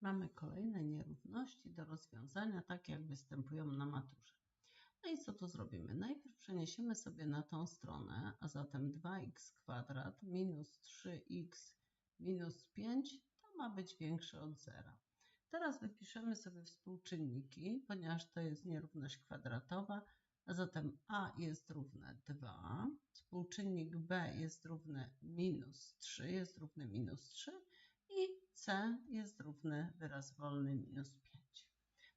Mamy kolejne nierówności do rozwiązania, tak jak występują na maturze. No i co tu zrobimy? Najpierw przeniesiemy sobie na tą stronę, a zatem 2x kwadrat minus 3x minus 5 to ma być większe od zera. Teraz wypiszemy sobie współczynniki, ponieważ to jest nierówność kwadratowa, a zatem a jest równe 2, współczynnik b jest równy minus 3, jest równy minus 3 i c jest równy wyraz wolny minus 5.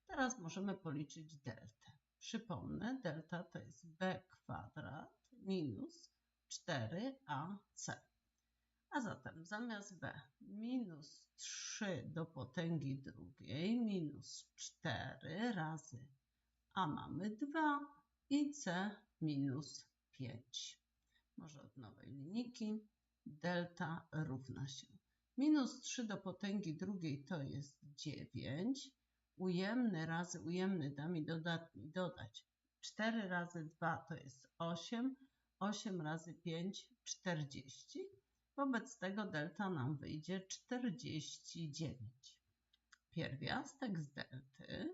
Teraz możemy policzyć deltę. Przypomnę, delta to jest b kwadrat minus 4ac. A zatem zamiast b minus 3 do potęgi drugiej minus 4 razy a mamy 2 i c minus 5. Może od nowej linijki delta równa się. Minus 3 do potęgi drugiej to jest 9. Ujemny razy ujemny da mi dodatni dodać. 4 razy 2 to jest 8. 8 razy 5 40. Wobec tego delta nam wyjdzie 49. Pierwiastek z delty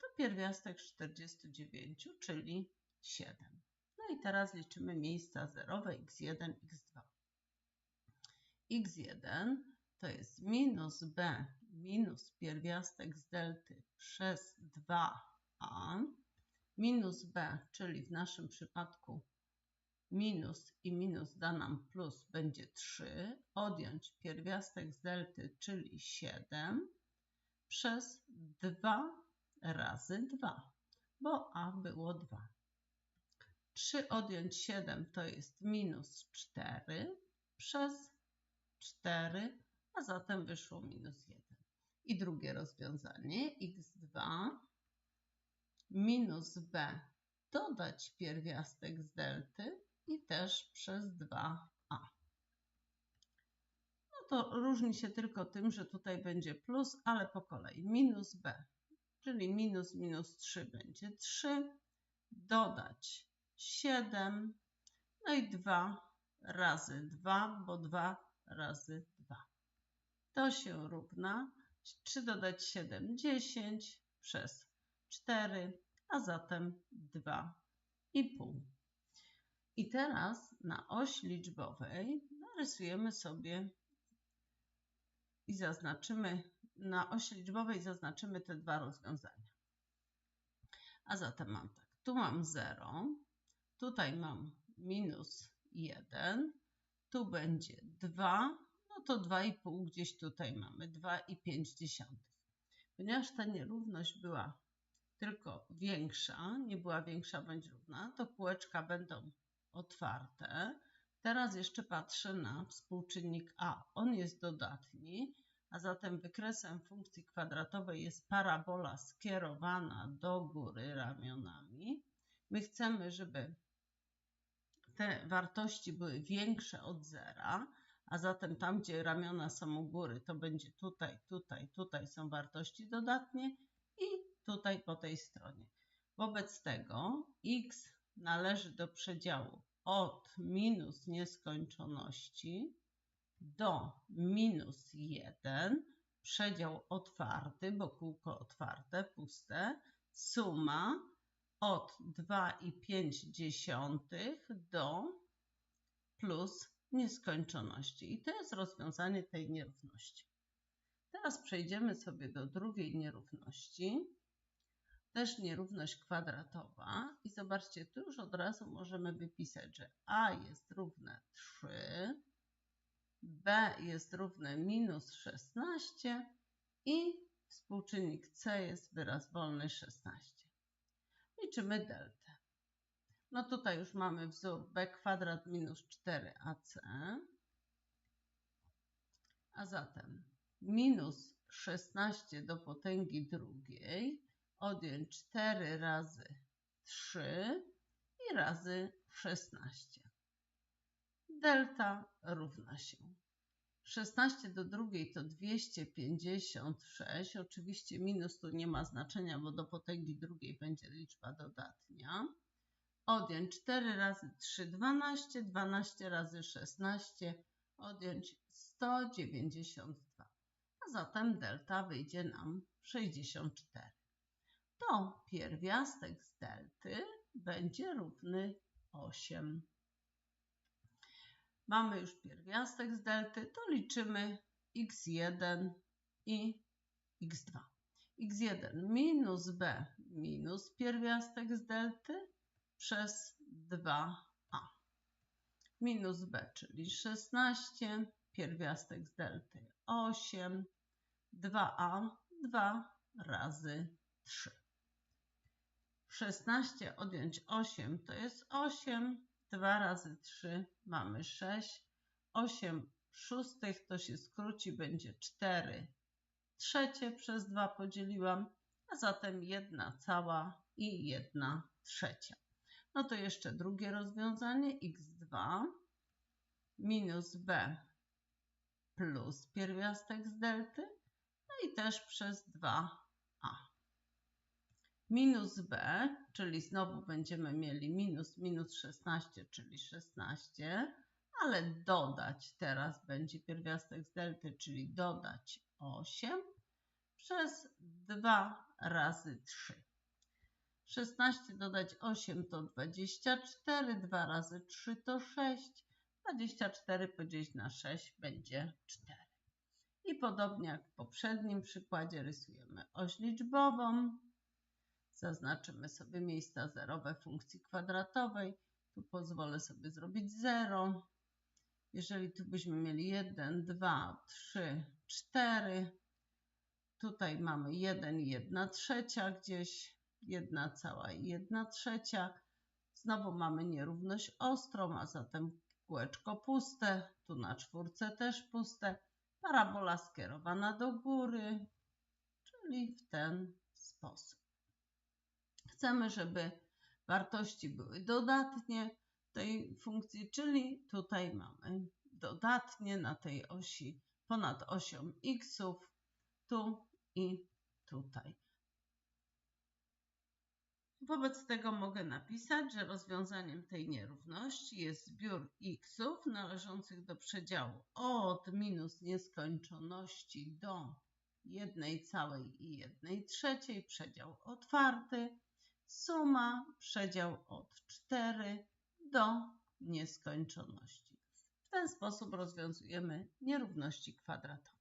to pierwiastek 49, czyli 7. No i teraz liczymy miejsca zerowe x1, x2. X1 to jest minus b minus pierwiastek z delty przez 2a minus b, czyli w naszym przypadku minus i minus da nam plus będzie 3, odjąć pierwiastek z delty, czyli 7 przez 2 razy 2, bo a było 2. 3 odjąć 7 to jest minus 4 przez 4, a zatem wyszło minus 1. I drugie rozwiązanie x2 minus b dodać pierwiastek z delty i też przez 2a. No to różni się tylko tym, że tutaj będzie plus, ale po kolei minus b, czyli minus minus 3 będzie 3, dodać 7, no i 2 razy 2, bo 2 razy 2. To się równa 3 dodać 7, 10 przez 4, a zatem 2,5. I teraz na oś liczbowej narysujemy sobie i zaznaczymy, na osi liczbowej zaznaczymy te dwa rozwiązania. A zatem mam tak, tu mam 0, tutaj mam minus 1, tu będzie 2, no to 2,5 gdzieś tutaj mamy, 2,5. Ponieważ ta nierówność była tylko większa, nie była większa bądź równa, to kółeczka będą otwarte. Teraz jeszcze patrzę na współczynnik a. On jest dodatni, a zatem wykresem funkcji kwadratowej jest parabola skierowana do góry ramionami. My chcemy, żeby te wartości były większe od zera, a zatem tam, gdzie ramiona są u góry, to będzie tutaj, tutaj, tutaj są wartości dodatnie i tutaj po tej stronie. Wobec tego x należy do przedziału od minus nieskończoności do minus 1, przedział otwarty, bo kółko otwarte, puste, suma od 2,5 do plus nieskończoności. I to jest rozwiązanie tej nierówności. Teraz przejdziemy sobie do drugiej nierówności też nierówność kwadratowa i zobaczcie, tu już od razu możemy wypisać, że a jest równe 3, b jest równe minus 16 i współczynnik c jest wyraz wolny 16. Liczymy deltę. No tutaj już mamy wzór b kwadrat minus 4ac, a zatem minus 16 do potęgi drugiej odjąć 4 razy 3 i razy 16. Delta równa się. 16 do drugiej to 256. Oczywiście minus tu nie ma znaczenia, bo do potęgi drugiej będzie liczba dodatnia. Odjąć 4 razy 3, 12, 12 razy 16, odjąć 192. A zatem delta wyjdzie nam 64. To pierwiastek z delty będzie równy 8. Mamy już pierwiastek z delty, to liczymy x1 i x2. x1 minus b minus pierwiastek z delty przez 2a. Minus b, czyli 16, pierwiastek z delty 8, 2a, 2 razy 3. 16 odjąć 8 to jest 8, 2 razy 3 mamy 6, 8 szóstych to się skróci, będzie 4 trzecie przez 2 podzieliłam, a zatem 1 cała i 1 trzecia. No to jeszcze drugie rozwiązanie, x2 minus b plus pierwiastek z delty, no i też przez 2a. Minus b, czyli znowu będziemy mieli minus minus 16, czyli 16, ale dodać teraz będzie pierwiastek z delty, czyli dodać 8 przez 2 razy 3. 16 dodać 8 to 24, 2 razy 3 to 6, 24 podzielić na 6 będzie 4. I podobnie jak w poprzednim przykładzie rysujemy oś liczbową. Zaznaczymy sobie miejsca zerowe funkcji kwadratowej. Tu pozwolę sobie zrobić 0. Jeżeli tu byśmy mieli 1, 2, 3, 4, tutaj mamy 1 i 1 trzecia gdzieś, 1 cała i 1 trzecia. Znowu mamy nierówność ostrą, a zatem kółeczko puste, tu na czwórce też puste, parabola skierowana do góry, czyli w ten sposób. Chcemy, żeby wartości były dodatnie tej funkcji, czyli tutaj mamy dodatnie na tej osi ponad osią xów, tu i tutaj. Wobec tego mogę napisać, że rozwiązaniem tej nierówności jest zbiór xów należących do przedziału od minus nieskończoności do 1 całej i 1 trzeciej, przedział otwarty, suma przedział od 4 do nieskończoności. W ten sposób rozwiązujemy nierówności kwadratowe.